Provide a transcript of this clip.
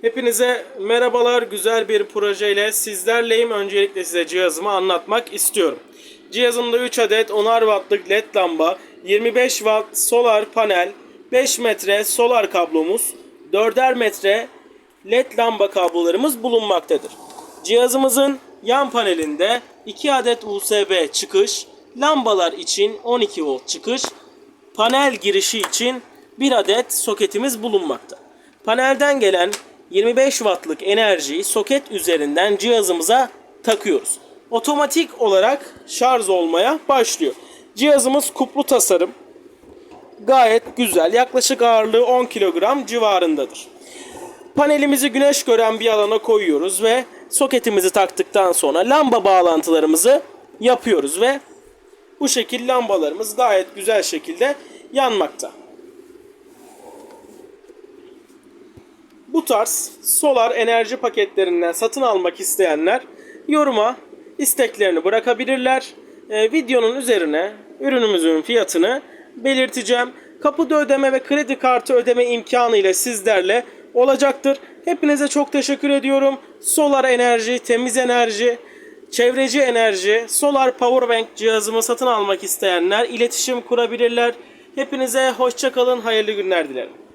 Hepinize merhabalar. Güzel bir projeyle sizlerleyim. Öncelikle size cihazımı anlatmak istiyorum. Cihazımda 3 adet 10'ar wattlık led lamba, 25 watt solar panel, 5 metre solar kablomuz, 4'er metre led lamba kablolarımız bulunmaktadır. Cihazımızın yan panelinde 2 adet USB çıkış, lambalar için 12 volt çıkış, panel girişi için bir adet soketimiz bulunmakta. Panelden gelen 25 wattlık enerjiyi soket üzerinden cihazımıza takıyoruz. Otomatik olarak şarj olmaya başlıyor. Cihazımız kuplu tasarım. Gayet güzel. Yaklaşık ağırlığı 10 kilogram civarındadır. Panelimizi güneş gören bir alana koyuyoruz ve soketimizi taktıktan sonra lamba bağlantılarımızı yapıyoruz ve bu şekil lambalarımız gayet güzel şekilde yanmakta. Bu tarz solar enerji paketlerinden satın almak isteyenler yoruma isteklerini bırakabilirler. Ee, videonun üzerine ürünümüzün fiyatını belirteceğim. Kapıda ödeme ve kredi kartı ödeme imkanı ile sizlerle olacaktır. Hepinize çok teşekkür ediyorum. Solar enerji, temiz enerji, çevreci enerji, solar powerbank cihazımı satın almak isteyenler iletişim kurabilirler. Hepinize hoşçakalın, hayırlı günler dilerim.